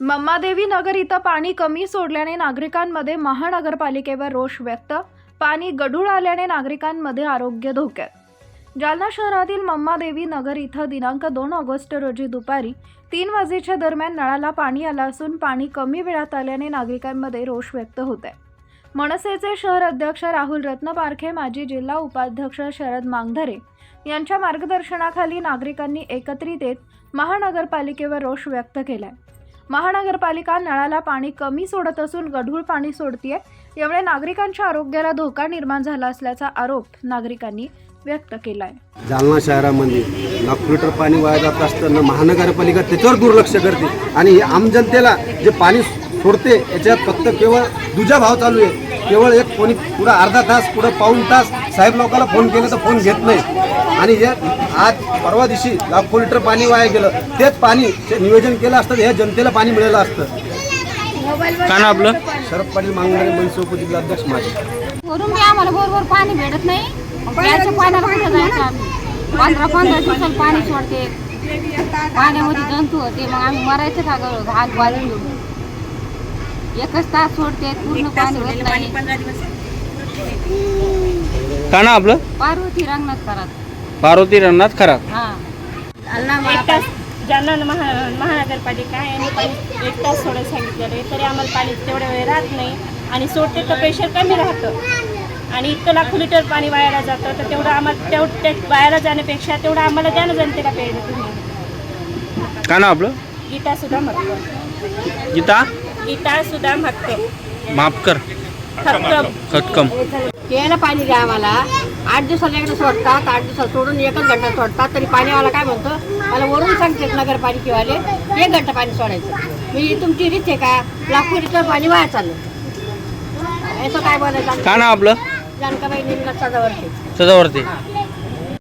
मम्मादेवी नगर इथं पाणी कमी सोडल्याने नागरिकांमध्ये महानगरपालिकेवर रोष व्यक्त पाणी गढूळ आल्याने नागरिकांमध्ये आरोग्य धोक्यात. जालना शहरातील मम्मादेवी नगर इथं दिनांक दोन ऑगस्ट रोजी दुपारी तीन वाजेच्या दरम्यान नळाला पाणी आलं असून पाणी कमी वेळात आल्याने नागरिकांमध्ये रोष व्यक्त होत आहे मनसेचे शहर अध्यक्ष राहुल रत्नपारखे माजी जिल्हा उपाध्यक्ष शरद मांगधरे यांच्या मार्गदर्शनाखाली नागरिकांनी एकत्रित येत महानगरपालिकेवर रोष व्यक्त केला आहे महानगरपालिका नळाला पाणी कमी सोडत असून गढूळ पाणी सोडतीये. यामुळे नागरिकांच्या आरोग्याला धोका निर्माण झाला असल्याचा आरोप नागरिकांनी व्यक्त केलाय. जालना शहरामध्ये लाख लिटर पाणी वाया जात असताना महानगरपालिका त्याच्यावर दुर्लक्ष करते आणि हे आम जनतेला जे पाणी सोडते याच्यात फक्त केवळ दुजा भाव चालू आहे. केवळ एक कोणी पुढं अर्धा तास पुढं पाऊण तास साहेब लोकांना फोन केला तर फोन घेत नाही. आणि हे आज परवा दिवशी लाखो लिटर पाणी वाया गेलं तेच पाणी ते नियोजन केलं असतं ह्या जनतेला पाणी मिळालं असतं. का ना आपलं? शरद पाटील मांगणारे मनसे उपजिल्हाध्यक्ष माझे वरून बी आम्हाला बरोबर पाणी भेटत नाही. प्यायच्या पाण्याला कुठं जायचं आम्ही? पंधरा पंधरा दिवसाला पाणी सोडते. पाण्यामध्ये जंतू होते मग आम्ही मरायचं का गं हात बाजून घेऊन एकच तास सोडते पूर्ण पाणी होत नाही. का ना आपलं? पार्वती रंगनाथ करत पार्वती रंगनाथ खरा हा. एक तास जालना महा महानगरपालिका यांनी पाणी एक तास सोडायला सांगितलेलं आहे तरी आम्हाला पाणी तेवढ्या वेळ राहत नाही आणि सोडते तर प्रेशर कमी राहतं. आणि इतकं लाखो लिटर पाणी वायाला जातं तर तेवढं आम्हाला तेवढं ते वायाला जाण्यापेक्षा तेवढं आम्हाला द्या ना जनतेला प्यायला तुम्ही. का ना आपलं? गीता सुद्धा हक्क गीता? गीता सुद्धा हक्क माफ कर. हक्क खतकम प्यायला पाणी द्या आम्हाला. आठ दिवसाला एकदा सोडतात आठ दिवसाला सोडून एकच घंटा सोडतात. तरी पाणीवाला काय म्हणतो? मला वरून सांगतात नगरपालिकेवाले एक घंटा पाणी सोडायचं. मी तुमची रीत आहे का? लाखो लिटर पाणी वाया चाललं याचं काय बोलायचं? का ना आपलं? जानकाबाई निर्मला सदावर्ते. सदावरती.